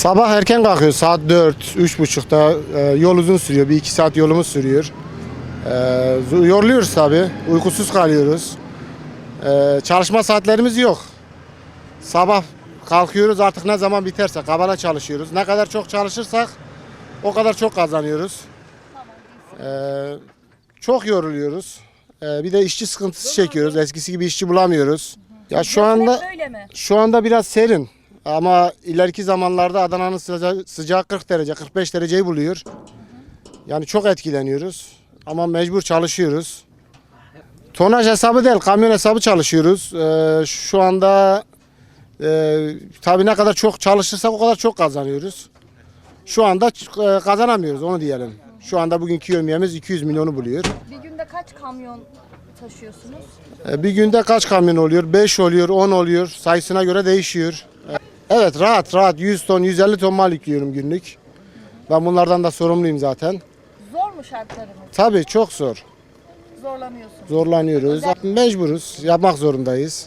Sabah erken kalkıyoruz. Saat 4, 3.30'da e, yol uzun sürüyor. Bir iki saat yolumuz sürüyor. E, yoruluyoruz tabii. Uykusuz kalıyoruz. E, çalışma saatlerimiz yok. Sabah kalkıyoruz artık ne zaman biterse kabala çalışıyoruz. Ne kadar çok çalışırsak o kadar çok kazanıyoruz. E, çok yoruluyoruz. E, bir de işçi sıkıntısı çekiyoruz. Eskisi gibi işçi bulamıyoruz. Ya şu anda şu anda biraz serin ama ileriki zamanlarda Adana'nın sıca- sıcağı 40 derece, 45 dereceyi buluyor. Yani çok etkileniyoruz ama mecbur çalışıyoruz. Tonaj hesabı değil, kamyon hesabı çalışıyoruz. Ee, şu anda e, tabii ne kadar çok çalışırsak o kadar çok kazanıyoruz. Şu anda e, kazanamıyoruz onu diyelim. Şu anda bugünkü yövmiyemiz 200 milyonu buluyor. Bir günde kaç kamyon taşıyorsunuz? E, Bir günde kaç kamyon oluyor? 5 oluyor, 10 oluyor. Sayısına göre değişiyor. Evet rahat rahat 100 ton, 150 ton mal yüklüyorum günlük. Ben bunlardan da sorumluyum zaten. Zor mu şartlarınız? Tabii çok zor. Zorlanıyorsunuz. Zorlanıyoruz. Mecburuz. Yapmak zorundayız.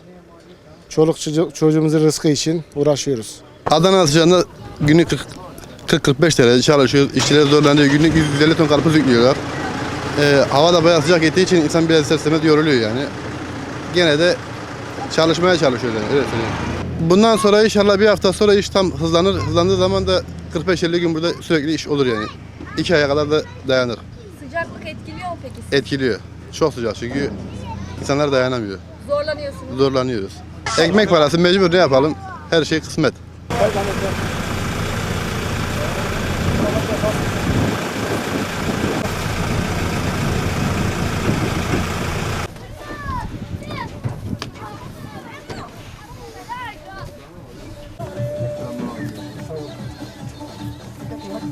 Çoluk çocuğu- çocuğumuzun rızkı için uğraşıyoruz. Adana sıcağında günlük 40-45 derece çalışıyor. İşçiler zorlanıyor. Günlük 150 ton karpuz yüklüyorlar. Ee, hava da bayağı sıcak gittiği için insan biraz ister istemez yoruluyor yani. Gene de çalışmaya çalışıyor yani. Öyle söyleyeyim. Bundan sonra inşallah bir hafta sonra iş tam hızlanır. Hızlandığı zaman da 45-50 gün burada sürekli iş olur yani. İki aya kadar da dayanır. Sıcaklık etkiliyor mu peki? sizi? Etkiliyor. Çok sıcak çünkü insanlar dayanamıyor. Zorlanıyorsunuz. Zorlanıyoruz. Ekmek parası mecbur ne yapalım? Her şey kısmet.